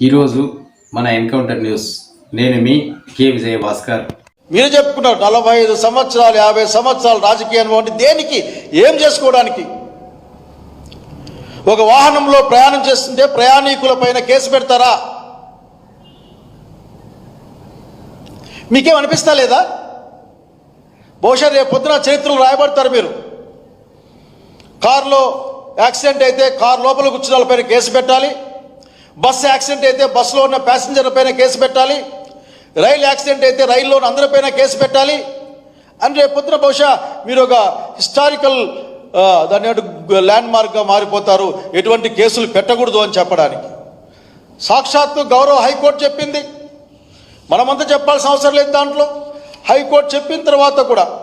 ఈరోజు మన encounter news. నేను మీ కె విజయ భాస్కర్. మీరు చెప్పుకున్నారు నలభై ఐదు సంవత్సరాలు యాభై సంవత్సరాలు రాజకీయ అనుభవం అంటే దేనికి? ఏం చేసుకోవడానికి? ఒక వాహనంలో ప్రయాణం చేస్తుంటే ప్రయాణికుల పైన కేసు పెడతారా? మీకేం అనిపిస్తా లేదా? బహుశా రేపు పొద్దున చరిత్రలు రాయబడతారు మీరు. కారులో యాక్సిడెంట్ అయితే కారు లోపల కూర్చున్న వాళ్ళపైన కేసు పెట్టాలి. బస్సు యాక్సిడెంట్ అయితే బస్సులో ఉన్న ప్యాసింజర్ల పైన కేసు పెట్టాలి. రైలు యాక్సిడెంట్ అయితే రైల్లో ఉన్న అందరిపైన కేసు పెట్టాలి. అని రేపు పొద్దున బహుశా మీరు ఒక హిస్టారికల్ దాన్ని ల్యాండ్ మార్క్గా మారిపోతారు. ఎటువంటి కేసులు పెట్టకూడదు అని చెప్పడానికి. సాక్షాత్తు గౌరవ హైకోర్టు చెప్పింది. మనమంతా చెప్పాల్సిన అవసరం లేదు దాంట్లో. హైకోర్టు చెప్పిన తర్వాత కూడా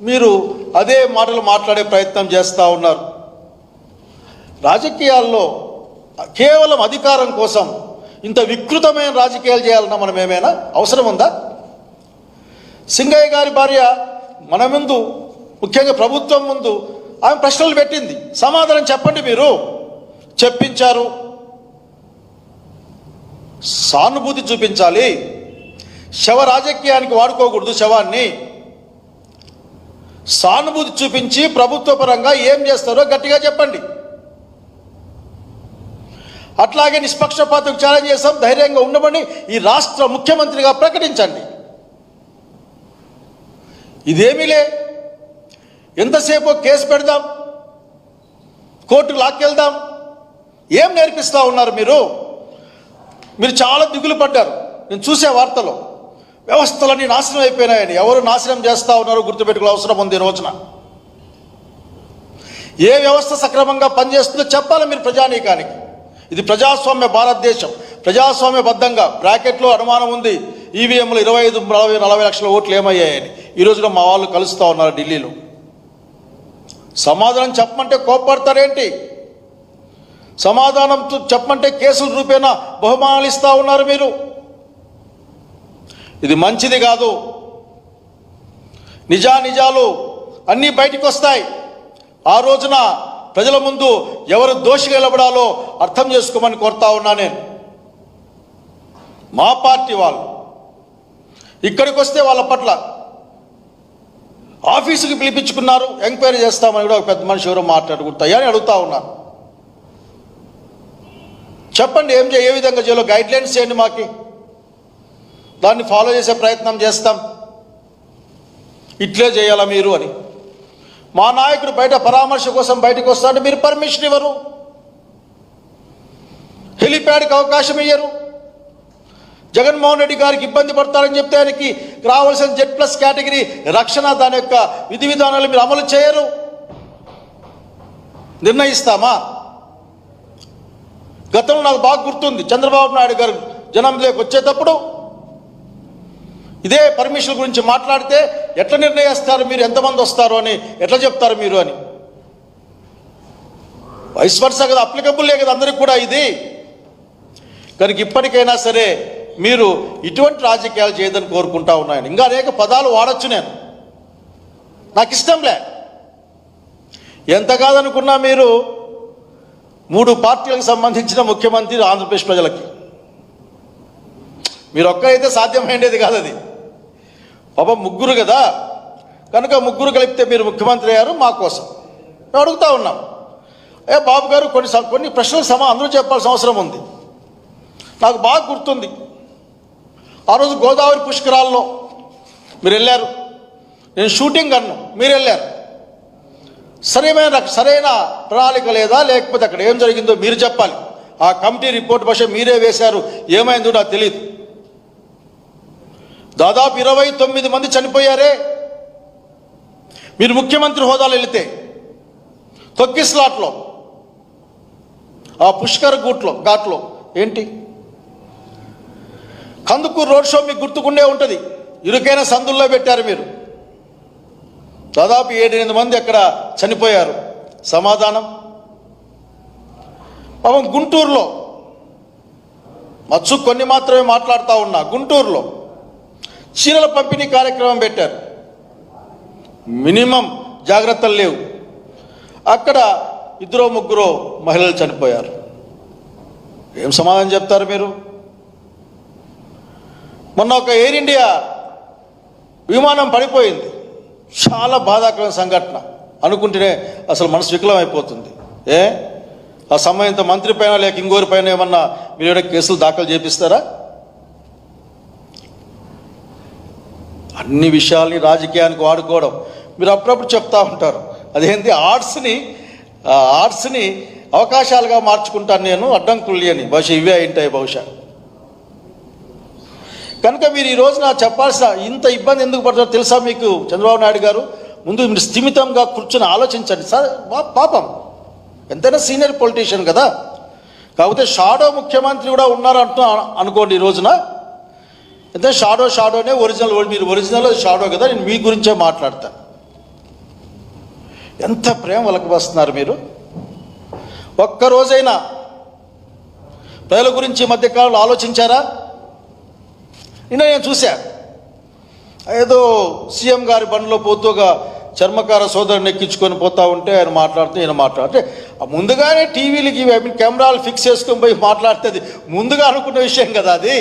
మీరు అదే మాటలు మాట్లాడే ప్రయత్నం చేస్తూ ఉన్నారు. రాజకీయాల్లో కేవలం అధికారం కోసం ఇంత వికృతమైన రాజకీయాలు చేయాలన్నా మనం ఏమైనా అవసరం ఉందా? సింగయ్య గారి భార్య మన ముందు ముఖ్యంగా ప్రభుత్వం ముందు ఆమె ప్రశ్నలు పెట్టింది. సమాధానం చెప్పండి మీరు. చెప్పించారు. సానుభూతి చూపించాలి. శవ రాజకీయానికి వాడుకోకూడదు శవాన్ని. సానుభూతి చూపించి ప్రభుత్వ పరంగా ఏం చేస్తారో గట్టిగా చెప్పండి. అట్లాగే నిష్పక్షపాతం ఛాలెంజ్ చేస్తాం ధైర్యంగా ఉండమని ఈ రాష్ట్ర ముఖ్యమంత్రిగా ప్రకటించండి. ఇదేమీలే? ఎంతసేపు కేసు పెడదాం కోర్టుకు లాక్కెళ్దాం ఏం నేర్పిస్తా ఉన్నారు మీరు? మీరు చాలా దిగులు పడ్డారు. నేను చూసే వార్తలో వ్యవస్థలన్నీ నాశనం అయిపోయినాయని. ఎవరు నాశనం చేస్తా ఉన్నారో గుర్తుపెట్టుకునే అవసరం ఉంది రోజున. ఏ వ్యవస్థ సక్రమంగా పనిచేస్తుందో చెప్పాలి మీరు ప్రజానీకానికి. ఇది ప్రజాస్వామ్య భారతదేశం. ప్రజాస్వామ్యబద్ధంగా బ్రాకెట్లో అనుమానం ఉంది. ఈవీఎంలు ఇరవై ఐదు నలభై నలభై లక్షల ఓట్లు ఏమయ్యాయని. ఈ రోజున మా వాళ్ళు కలుస్తూ ఉన్నారు ఢిల్లీలో. సమాధానం చెప్పమంటే కోప్పడతారేంటి? సమాధానం చెప్పమంటే కేసుల రూపేణా బహుమానాలు ఇస్తూ ఉన్నారు మీరు. ఇది మంచిది కాదు. నిజా నిజాలు అన్నీ బయటికి వస్తాయి ఆ రోజున ప్రజల ముందు ఎవరు దోషిగా నిలబడాలో అర్థం చేసుకోమని కోరుతా ఉన్నా నేను. మా పార్టీ వాళ్ళు ఇక్కడికి వస్తే వాళ్ళ పట్ల ఆఫీసుకి పిలిపించుకున్నారు ఎంక్వైరీ చేస్తామని కూడా ఒక పెద్ద మనిషి ఎవరో మాట్లాడుకుంటాయా అని అడుగుతా ఉన్నారు చెప్పండి ఏం చేయ ఏ విధంగా చేయాలో గైడ్ లైన్స్ చేయండి మాకి. దాన్ని ఫాలో చేసే ప్రయత్నం చేస్తాం. ఇట్లే చేయాలా మీరు అని. మా నాయకుడు బయట పరామర్శ కోసం బయటకు వస్తాడు మీరు పర్మిషన్ ఇవ్వరు. హెలిప్యాడ్కి అవకాశం ఇయ్యరు. జగన్మోహన్ రెడ్డి గారికి ఇబ్బంది పడతారని చెప్తే ఆయనకి రావాల్సిన జెడ్ ప్లస్ కేటగిరీ రక్షణ దాని యొక్క విధి విధానాలు మీరు అమలు చేయరు. నిర్ణయిస్తామా? గతంలో నాకు బాగా గుర్తుంది చంద్రబాబు నాయుడు గారు జనంలోకి వచ్చేటప్పుడు ఇదే పర్మిషన్ గురించి మాట్లాడితే ఎట్లా నిర్ణయిస్తారు మీరు? ఎంతమంది వస్తారు అని? ఎట్లా చెప్తారు మీరు అని? వైస్ వర్సా కదా అప్లికబుల్లే కదా అందరికి కూడా ఇది. కనుక ఇప్పటికైనా సరే మీరు ఇటువంటి రాజకీయాలు చేయదని కోరుకుంటా ఉన్నాను ఇంకా అనేక పదాలు వాడచ్చు నేను. నాకు ఇష్టంలే ఎంత కాదనుకున్నా మీరు మూడు పార్టీలకు సంబంధించిన ముఖ్యమంత్రి ఆంధ్రప్రదేశ్ ప్రజలకి. మీరు ఒక్కరైతే సాధ్యమైండేది కాదు అది. పాప ముగ్గురు కదా? కనుక ముగ్గురు కలిపితే మీరు ముఖ్యమంత్రి అయ్యారు మా కోసం. మేము అడుగుతా ఉన్నాం. ఏ బాబు గారు కొన్ని స- కొన్ని ప్రశ్నలు సమా అందరూ చెప్పాల్సిన అవసరం ఉంది. నాకు బాగా గుర్తుంది. ఆ రోజు గోదావరి పుష్కరాల్లో మీరు వెళ్ళారు. నేను షూటింగ్ అన్ను మీరు వెళ్ళారు. సరైన సరైన ప్రణాళిక లేదా? లేకపోతే అక్కడ ఏం జరిగిందో మీరు చెప్పాలి. ఆ కమిటీ రిపోర్ట్ భాష మీరే వేశారు. ఏమైందో నాకు తెలియదు దాదాపు ఇరవై తొమ్మిది మంది చనిపోయారే. మీరు ముఖ్యమంత్రి హోదాలో వెళితే తొక్కిస్లాట్లో ఆ పుష్కర్ గూట్లో ఘాట్లో ఏంటి? కందుకూరు రోడ్ షో మీకు గుర్తుకుండే ఉంటుంది. ఇరుకైన సందుల్లో పెట్టారు మీరు. దాదాపు ఏడెనిమిది మంది అక్కడ చనిపోయారు. సమాధానం? పాపం గుంటూరులో మచ్చు కొన్ని మాత్రమే మాట్లాడుతూ ఉన్నా గుంటూరులో. చీరల పంపిణీ కార్యక్రమం పెట్టారు. మినిమం జాగ్రత్తలు లేవు. అక్కడ ఇద్దరో ముగ్గురో మహిళలు చనిపోయారు. ఏం సమాధానం చెప్తారు మీరు? మొన్న ఒక ఎయిర్ ఇండియా విమానం పడిపోయింది. చాలా బాధాకరమైన సంఘటన. అనుకుంటేనే అసలు మనసు వికలం అయిపోతుంది ఏ? ఆ సంబంధిత మంత్రి పైన లేక ఇంకోరి పైన ఏమన్నా మీరు కేసులు దాఖలు చేపిస్తారా? అన్ని విషయాల్ని రాజకీయానికి వాడుకోవడం. మీరు అప్పుడప్పుడు చెప్తా ఉంటారు. అదేంటి ఆర్ట్స్ని ఆర్ట్స్ని అవకాశాలుగా మార్చుకుంటాను నేను అడ్డంకులు అని బహుశా ఇవే అయింటాయి బహుశా. కనుక మీరు ఈరోజు రోజున చెప్పాల్సిన ఇంత ఇబ్బంది ఎందుకు పడుతుందో తెలుసా మీకు చంద్రబాబు నాయుడు గారు? ముందు మీరు స్థిమితంగా కూర్చొని ఆలోచించండి. సార్ పాపం. ఎంతైనా సీనియర్ పొలిటీషియన్ కదా. కాకపోతే షాడో ముఖ్యమంత్రి కూడా ఉన్నారంటున్నా అనుకోండి ఈ రోజున. అయితే షాడో షాడోనే ఒరిజినల్ మీరు ఒరిజినల్ షాడో కదా నేను మీ గురించే మాట్లాడతా. ఎంత ప్రేమ వలకు వస్తున్నారు మీరు. ఒక్క రోజైనా ప్రజల గురించి ఈ మధ్యకాలంలో ఆలోచించారా? నిన్న నేను చూశా. ఏదో సీఎం గారి బండిలో పోతూగా చర్మకార సోదరుని ఎక్కించుకొని పోతా ఉంటే ఆయన మాట్లాడుతూ ఈయన మాట్లాడితే ముందుగానే టీవీలకి కెమెరాలు ఫిక్స్ చేసుకొని పోయి మాట్లాడితే అది ముందుగా అనుకున్న విషయం కదా అది.